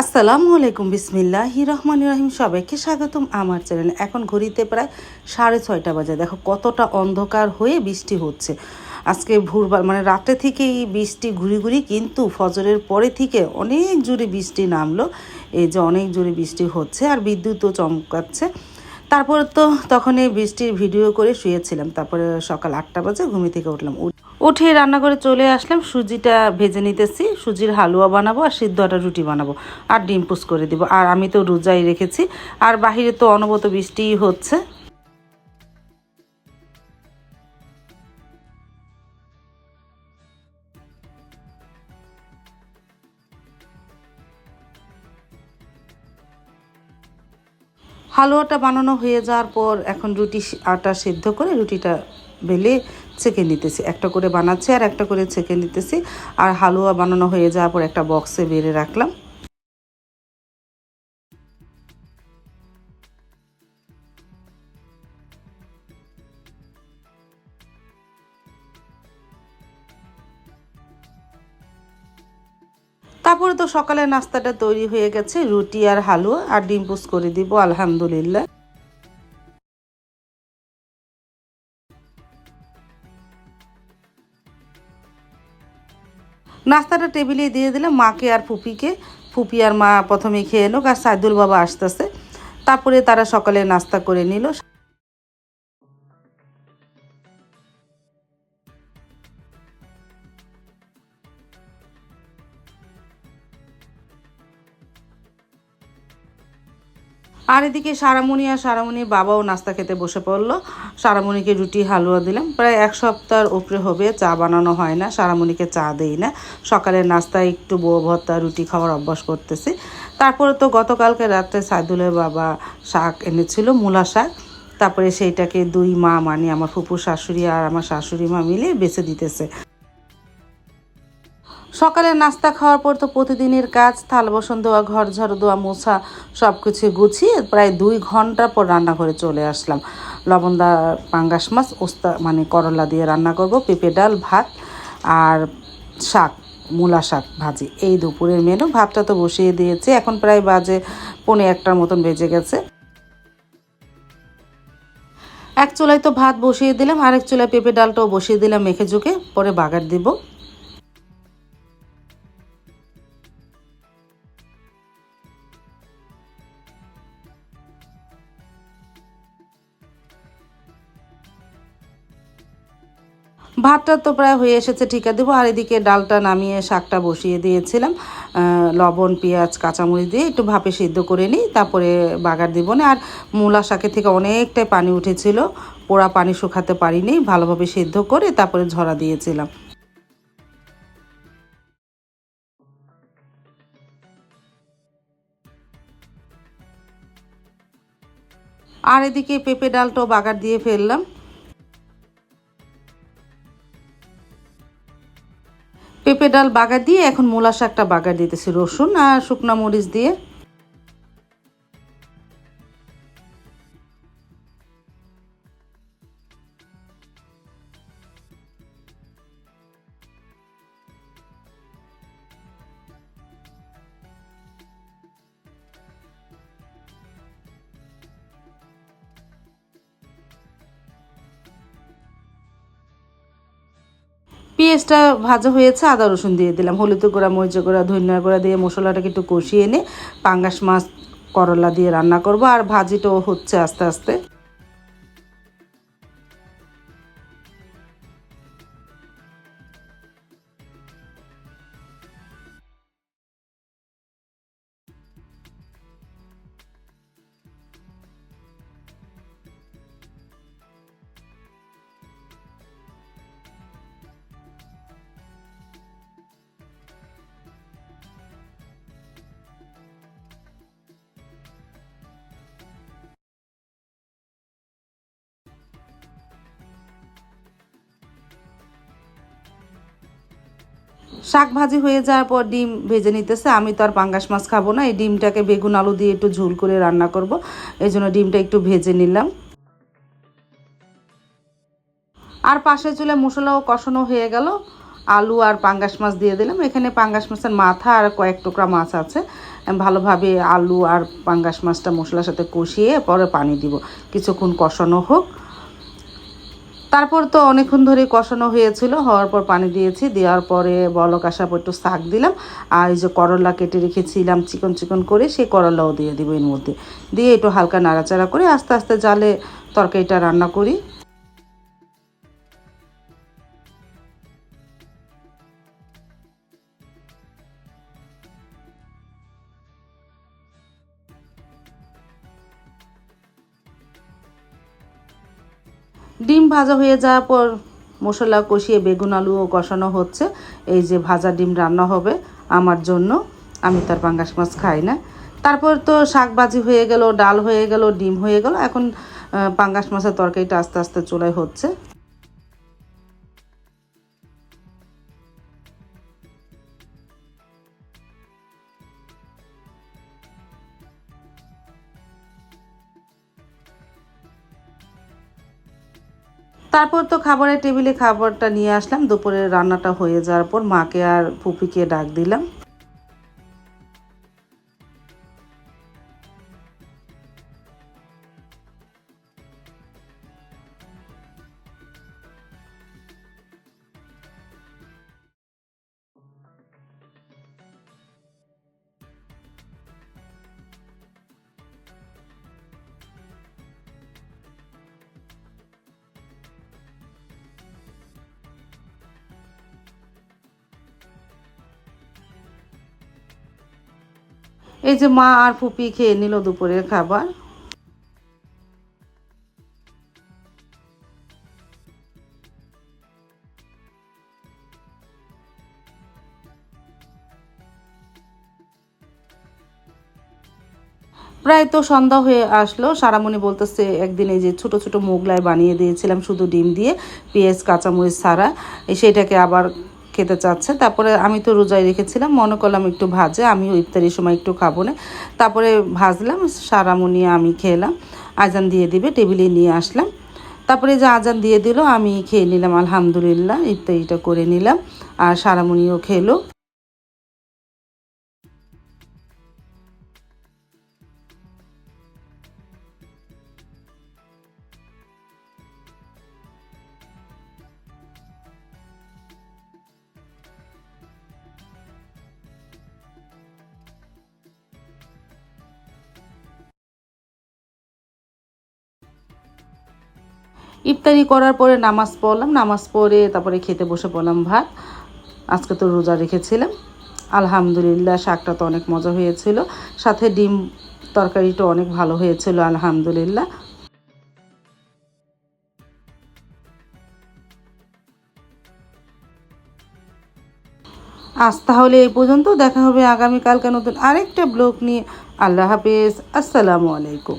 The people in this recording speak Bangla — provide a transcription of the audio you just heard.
আসসালামু আলাইকুম, বিসমিল্লাহি রহমান রহিম। সবাইকে স্বাগতম আমার চ্যানেলে। এখন ঘড়িতে প্রায় সাড়ে ছয়টা বাজে। দেখো কতটা অন্ধকার হয়ে বৃষ্টি হচ্ছে। আজকে ভোরবার মানে রাতে থেকেই বৃষ্টি ঘুরি ঘুরি, কিন্তু ফজরের পরে থেকে অনেক জোরে বৃষ্টি নামলো। এই যে অনেক জোরে বৃষ্টি হচ্ছে আর বিদ্যুৎও চমকাচ্ছে। তারপর তো তখন এই বৃষ্টির ভিডিও করে শুয়েছিলাম। তারপরে সকাল আটটা বাজে ঘুমি থেকে উঠলাম। উঠ- রান্নাঘরে চলে আসলাম। সুজিটা ভেজে নিতেছি। সুজির হালুয়া বানাবো আর সিদ্ধ আটা রুটি বানাবো আর ডিম পুস করে দিব। আর আমি তো রোজাই রেখেছি। আর বাহিরে তো অনবত বৃষ্টিই হচ্ছে। হালুয়াটা বানানো হয়ে যাওয়ার পর এখন রুটি আটা সিদ্ধ করে রুটিটা বেলে ছেঁকে নিতেছি। একটা করে বানাচ্ছি আর একটা করে ছেঁকে নিতেছি। আর হালুয়া বানানো হয়ে যাওয়ার পর একটা বক্সে বেড়ে রাখলাম। তারপরে তো সকালের নাস্তাটা তৈরি হয়ে গেছে, রুটি আর হালুয়া, আর ডিম করে দিব, আলহামদুলিল্লাহ। নাস্তাটা টেবিলে দিয়ে দিলাম, মাকে আর ফুপিকে ফুপি আর মা প্রথমে খেয়ে এলো আর সাইদুল বাবা আসতেছে। তারপরে তারা সকালে নাস্তা করে নিল। আর এদিকে সারামণি আর সারামণির বাবাও নাস্তা খেতে বসে পড়ল। সারামণিকে রুটি, হালুয়া দিলাম। প্রায় এক সপ্তাহের উপরে হবে, চা বানানো হয় না, সারামণিকে চা দেই না। সকালের নাস্তায় একটু বউ ভর্তা, রুটি খাওয়ার অভ্যাস করতেছি। তারপরে তো গতকালকে রাত্রে সাইদুলের বাবা শাক এনেছিল, মূলা শাক। তারপরে সেইটাকে দুই মা মানে আমার ফুপুর শাশুড়ি আর আমার শাশুড়ি মা মিলে বেছে দিতেছে। সকালে নাস্তা খাওয়ার পর তো প্রতিদিনের কাজ, থাল বসন দেওয়া ঘর ঝাড়ু দেওয়া মোছা সব কিছু গুছিয়ে প্রায় দুই ঘণ্টা পর রান্নাঘরে চলে আসলাম। লবণদা পাঙ্গাস মাছ, ওস্তা মানে করলা দিয়ে রান্না করব, পেঁপে ডাল, ভাত আর শাক, মূলা শাক ভাজি। এই দুপুরের মেনু, ভাতটা তো বসিয়ে দিয়েছি। এখন প্রায় বাজে পৌনে একটার মতন বেজে গেছে। এক চুলায় তো ভাত বসিয়ে দিলাম, আরেক চুলায় পেঁপে ডালটাও বসিয়ে দিলাম মেখে ঝুঁকে পরে বাগার দিব। ভাতটা তো প্রায় হয়ে এসেছে, ঠিকা দেবো। আর এদিকে ডালটা নামিয়ে শাকটা বসিয়ে দিয়েছিলাম। লবণ, পেঁয়াজ, কাঁচামরিচ দিয়ে একটু ভাপে সিদ্ধ করে নিই, তারপরে বাগার দিব না। আর মূলা শাকের থেকে অনেকটাই পানি উঠেছিল, পোড়া পানি শুকাতে পারিনি, ভালোভাবে সিদ্ধ করে তারপরে ঝরা দিয়েছিলাম। আর এদিকে পেঁপে ডালটাও বাগার দিয়ে ফেললাম। পেঁপে ডাল বাগা দিয়ে এখন মূলা শাকটা বাগা দিতেছি রসুন আর শুকনা মরিচ দিয়ে। পেঁয়াজটা ভাজা হয়েছে, আদা রসুন দিয়ে দিলাম। হলুদ গুঁড়া মরিচ গুঁড়া ধনিয়া গুঁড়া দিয়ে মশলাটাকে একটু কষিয়ে এনে পাঙ্গাস মাছ করলা দিয়ে রান্না করব। আর ভাজিটাও হচ্ছে আস্তে আস্তে। শাক ভাজি হয়ে যাওয়ার পর ডিম ভেজে নিতেছে। আমি তো আর পাঙ্গাস মাছ খাব না, এই ডিমটাকে বেগুন আলু দিয়ে একটু ঝোল করে রান্না করব। এই জন্য ডিমটা একটু ভেজে নিলাম। আর পাশে চুলে মশলাও কষানো হয়ে গেল। আলু আর পাঙ্গাস মাছ দিয়ে দিলাম। এখানে পাঙ্গাস মাছের মাথা আর কয়েক টুকরা মাছ আছে। ভালোভাবে আলু আর পাঙ্গাস মাছটা মশলার সাথে কষিয়ে পরে পানি দিব। কিছুক্ষণ কষানো হোক। তারপর তো অনেকক্ষণ ধরে কষানো হয়েছিল, হওয়ার পর পানি দিয়েছি, দেওয়ার পরে বলক আসার পর একটু শাক দিলাম, আর এই যে করলা কেটে রেখেছিলাম চিকন চিকন করে, সেই করলাও দিয়ে দিব এর মধ্যে। দিয়ে একটু হালকা নাড়াচাড়া করে আস্তে আস্তে জালে তরকারিটা রান্না করি। ডিম ভাজা হয়ে যাওয়ার পর মশলা কষিয়ে বেগুন আলুও কষানো হচ্ছে। এই যে ভাজা ডিম রান্না হবে আমার জন্য। আমি তার পাঙ্গাস মাছ খাই না। তারপর তো শাক ভাজি হয়ে গেল, ডাল হয়ে গেল, ডিম হয়ে গেল। এখন পাঙ্গাস মাছের তরকারিটা আস্তে আস্তে চলে হচ্ছে। তারপর তো খাবারের টেবিলে খাবারটা নিয়ে আসলাম। দুপুরে রান্নাটা হয়ে যাওয়ার পর মাকে আর ফুপিকে ডাক দিলাম। এই যে মা আর ফুপি খেয়ে নিল দুপুরের খাবার। প্রায় তো সন্ধ্যা হয়ে আসলো। সারামণি বলতেছে, একদিন এই যে ছোট ছোট মোগলাই বানিয়ে দিয়েছিলাম, শুধু ডিম দিয়ে, পেঁয়াজ, কাঁচামরিচ ছাড়া। সেটাকে আবার খেতে চাচ্ছে। তারপরে আমি তো রোজায় রেখেছিলাম, মনে করলাম একটু ভাজে আমি ইফতারির সময় একটু খাব না। তারপরে ভাজলাম সারামুনিয়া আমি খেলাম, আজান দিয়ে দিবে, টেবিলে নিয়ে আসলাম। তারপরে যে আজান দিয়ে দিল, আমি খেয়ে নিলাম, আলহামদুলিল্লাহ, ইফতারিটা করে নিলাম, আর সারামণিও খেলো। ইফতারি করার পরে নামাজ পড়লাম, নামাজ পড়ে তারপরে খেতে বসে পড়লাম ভাত। আজকে তো রোজা রেখেছিলাম। আলহামদুলিল্লাহ শাকটা তো অনেক মজা হয়েছিল। সাথে ডিম তরকারিটা অনেক ভালো হয়েছিল, আলহামদুলিল্লাহ। আজ তাহলে এই পর্যন্ত। দেখা হবে আগামীকালকে নতুন আরেকটা ব্লগ নিয়ে। আল্লাহ হাফেজ। আসসালামু আলাইকুম।